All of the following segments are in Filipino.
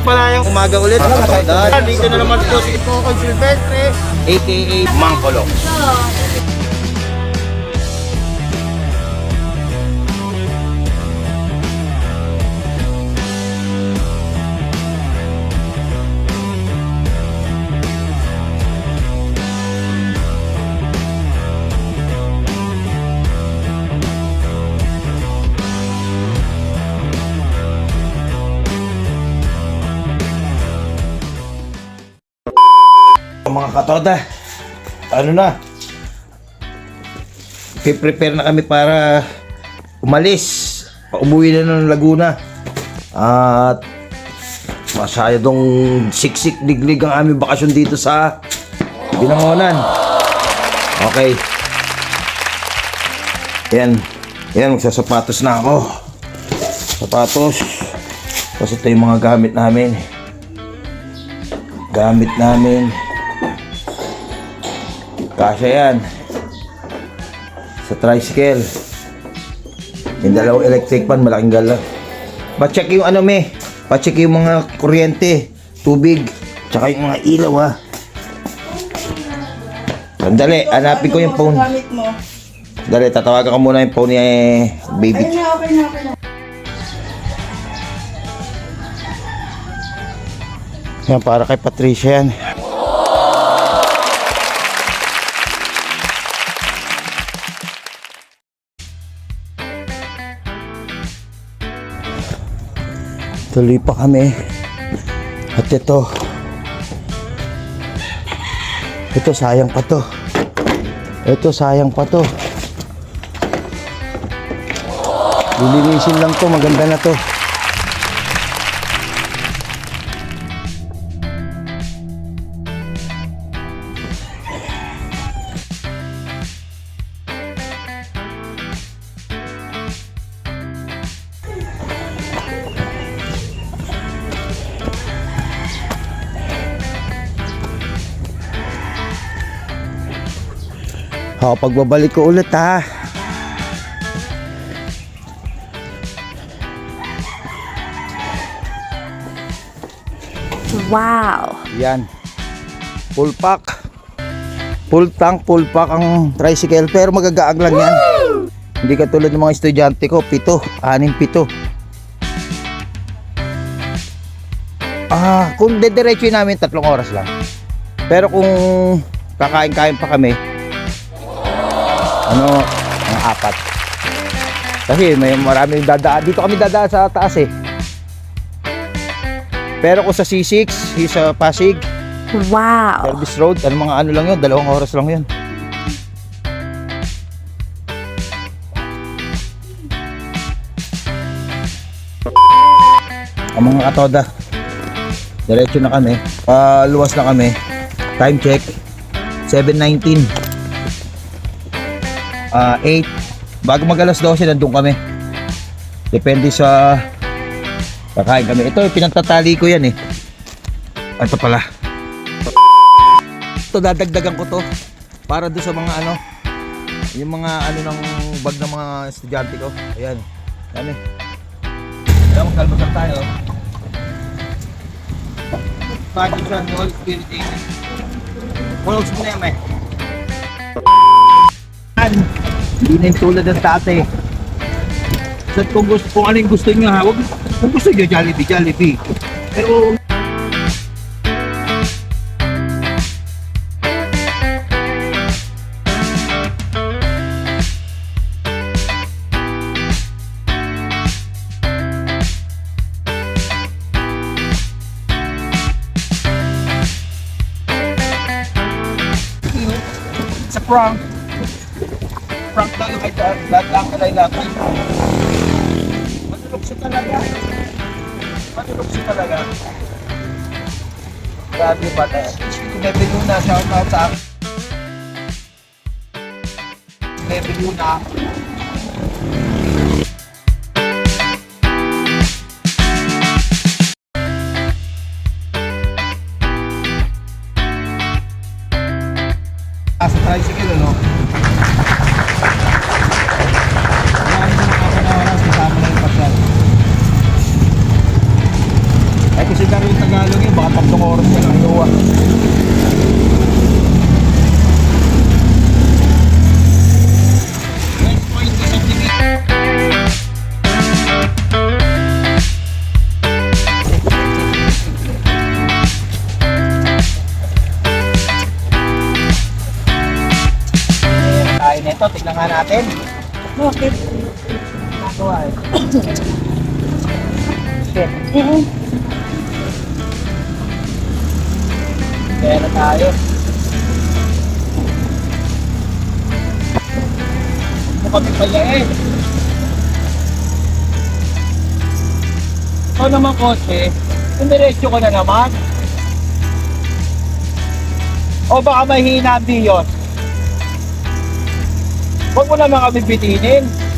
mapagpalayang umaga ulit. Dito na naman po si Coco Silvestre, aka Mangkolong. Mga katoda, ano na, prepare na kami para umalis. Umuwi na ng Laguna. At masyadong siksik diglig ang aming bakasyon dito sa Binangonan. Okay. Yan. Yan, magsasapatos na ako. Sapatos. Kasi ito yung mga gamit namin. Gamit namin. Kasya yan. Sa tricycle. Yung dalawang electric pan, malaking gala. Pa-check yung ano me. Pa-check yung mga kuryente, tubig, tsaka yung mga ilaw ha. Sandali, hanapin ko yung phone. Dali, tatawagan ko muna yung phone ni eh, baby. Ayun na, okay na, okay na. Yan, para kay Patricia yan. Tuloy pa kami. At ito. Ito, sayang pa to. Ito, sayang pa to. Lilinisin lang to, maganda na to. O, pagbabalik ko ulit ha. Wow. Yan. Full pack. Full tank, full pack ang tricycle. Pero magagaag lang yan. Hindi katulad ng mga estudyante ko. Pito. Anim pito. Ah, kung dediretso namin, tatlong oras lang. Pero kung kakain-kain pa kami, ano, ang apat. Kasi may marami dadaan. Dito kami dadaan sa taas eh. Pero kung sa C6, yung sa Pasig, Wow. Service Road, ano mga ano lang yun, dalawang oras lang yun. Ang mga katoda, diretso na kami, paluwas na kami, time check, 7.19, ah 8, bago mag alas 12, nandun kami. Depende sa kakain kami. Ito, pinagtatali ko yan eh. Ito pala. Ito dadagdagan ko to para doon sa mga ano yung mga ano ng bag ng mga estudyante ko. Ayan. Yan eh. Kaya magkalmasal tayo. Ni All Spirit Amen. Walang mo na Hindi na yung tulad ng dati. Sa kung gusto kung ano yung gusto niyo ha, kung gusto niyo Jollibee, Jollibee. Pero sa prank. Prank lang yung lahat lahat lang kalay natin. Matulog siya talaga. Matulog talaga. Grabe ba na? Bebe Luna, shout out sa akin. Bebe Luna. Natin? Bakit? Nagawa eh. Shit. Pera tayo. Kami pala eh? Ikaw naman kotse, dumiretso ka na naman. O baka mahina ang diyon. Huwag mo naman kami bitinin.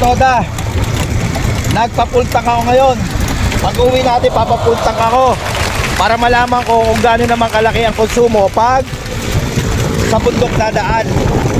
Katoda, nagpapultang ako ngayon. Pag uwi natin, papapultang ako para malaman ko kung gaano naman kalaki ang konsumo pag sa bundok dadaan. Araw,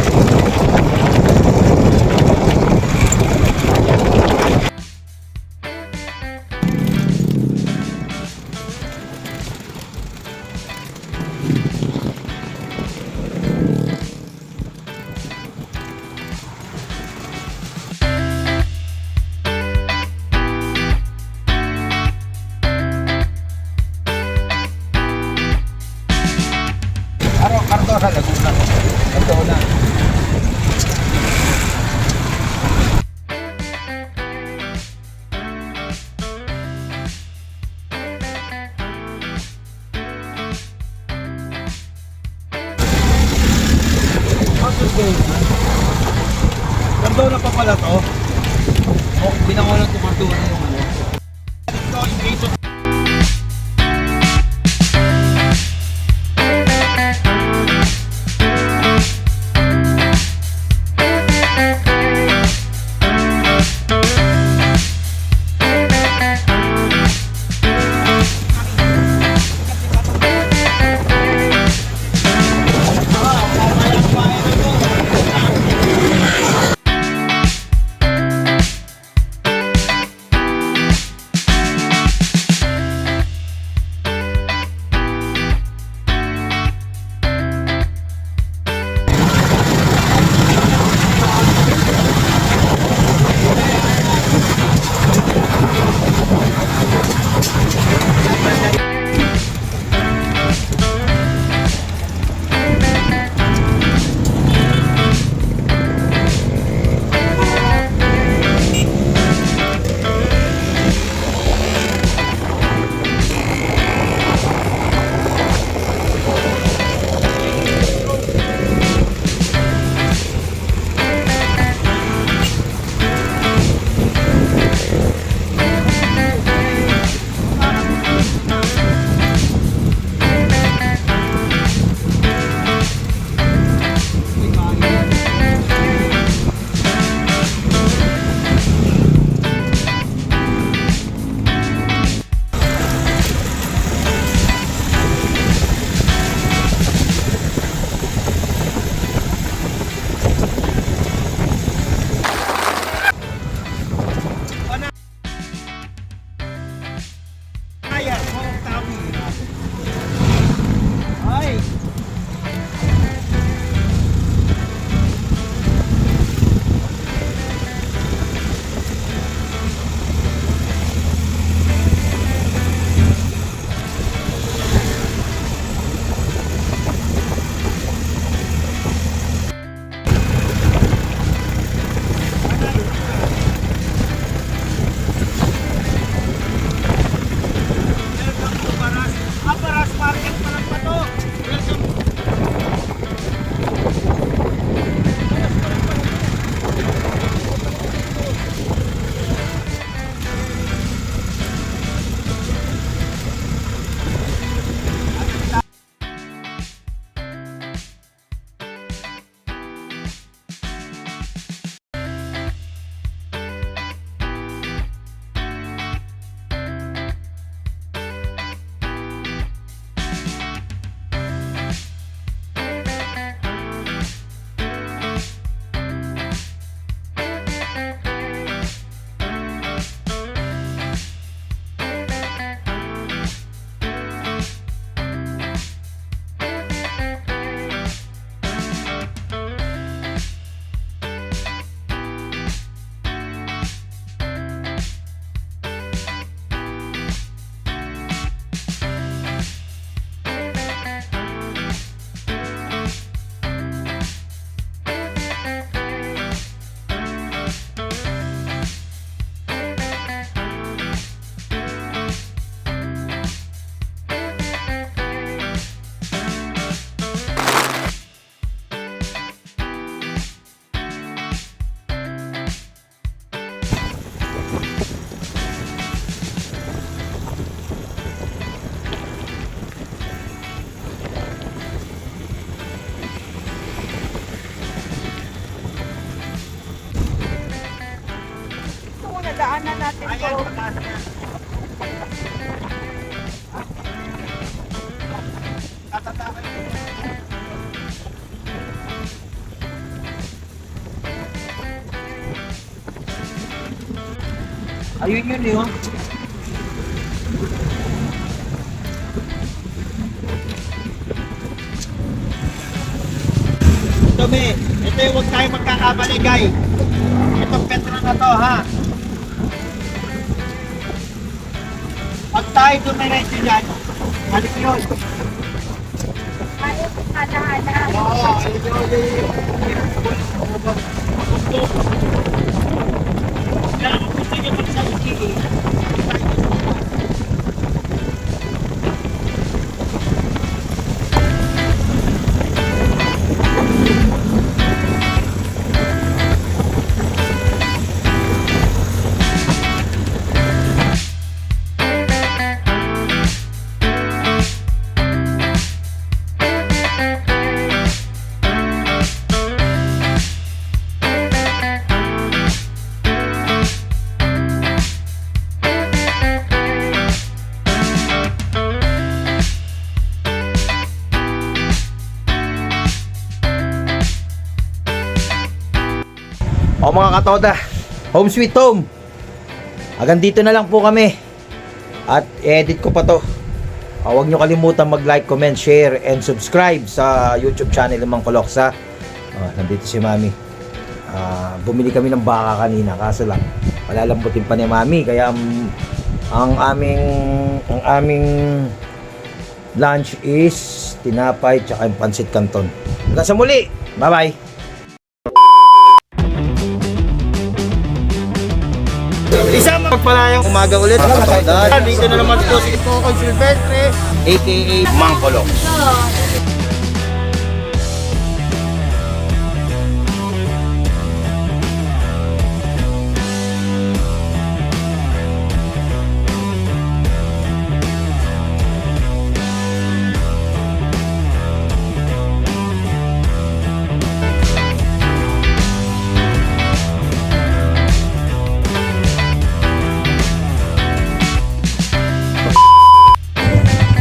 O, binakulang tumartuwa na yung ano. Dadaanan natin po. Ayun yun yun. Dumi, ito yung huwag tayo magkakabaligay. Itong Petro na to, ha? Pag tayo dumiretso dyan, balik yun. Ayaw, hana-hana. Oo, ayun yun. Kaya kung gusto nyo magsalsili, O mga katoda, home sweet home. Hanggang dito na lang po kami. At edit ko pa to. Ah, huwag nyo kalimutan mag-like, comment, share, and subscribe sa YouTube channel ng Mang Koloksa. Ah, nandito si Mami. Ah, bumili kami ng baka kanina, kaso lang, palalambutin pa ni Mami. Kaya mm, ang aming ang aming lunch is tinapay tsaka yung pansit canton. Hanggang sa muli. Bye-bye. Umaga ulit. Dito na naman po si Coco Silvestre, aka Mang Kolong.